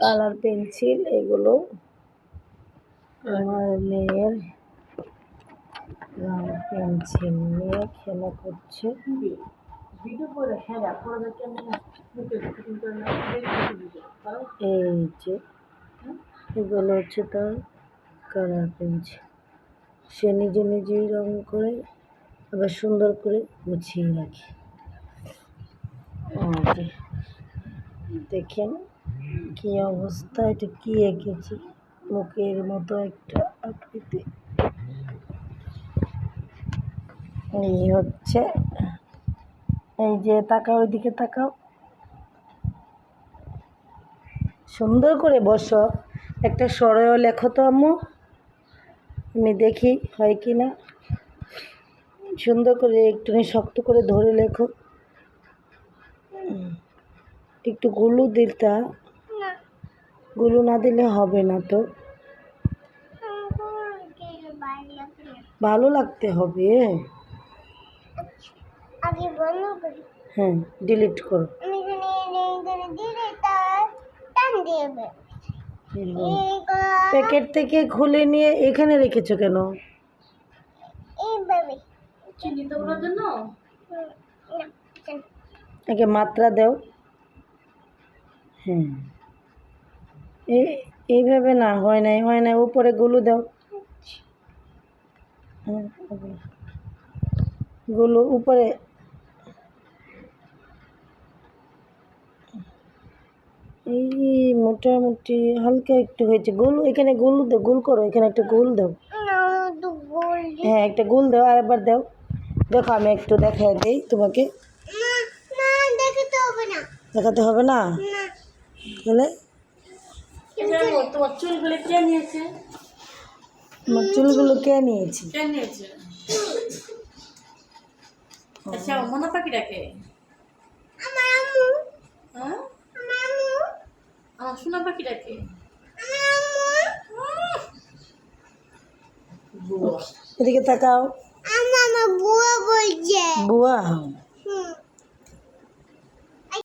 Colour pencil এগুলো আমার মেয়ের রং পেন্সিল নিয়ে খেলা করছে। এই যে, এগুলো হচ্ছে তার কালার পেন্সিল সে নিজে নিজেই রং করে আবার সুন্দর করে গুছিয়ে রাখি। দেখেন কি অবস্থা, এটা কি এঁকেছি? মুখের মতো একটা আকৃতি। এই হচ্ছে, এই যে তাকাও, ওইদিকে তাকাও। সুন্দর করে বসো। একটা সরয় লেখো তো আমি দেখি হয় কি না সুন্দর করে একটুখানি শক্ত করে ধরে লেখো। একটু গুলু দিতা গুলু না দিলে হবে না তো। ভালো লাগতে হবে। হ্যাঁ ডিলিট করো। প্যাকেট থেকে খুলে নিয়ে এখানে রেখেছো কেন? এইভাবে। চিহ্নিত করার জন্য। আগে মাত্রা দাও। হ্যাঁ এই এইভাবে না হয় নাই হয় নাই উপরে গুলো দাও। গুলো উপরে। এই মোটামুটি হালকা একটু হয়েছে। গোল এখানে গোল দাও গোল করো এখানে একটা গোল দাও। হ্যাঁ একটা গোল দাও আর একবার দাও। দেখো আমি একটু দেখাই দিই তোমাকে। দেখতে হবে না। দেখাতে হবে না? না। তাহলে তোমার চুলগুলো কে নিয়েছে? আমার চুলগুলো কে নিয়েছি? কে নিয়েছে? আচ্ছা মনা পাখিটাকে আমার আম্মু। হ্যাঁ? আমার আম্মু। আমার সোনা পাখিটাকে এদিকে তাকাও। আমার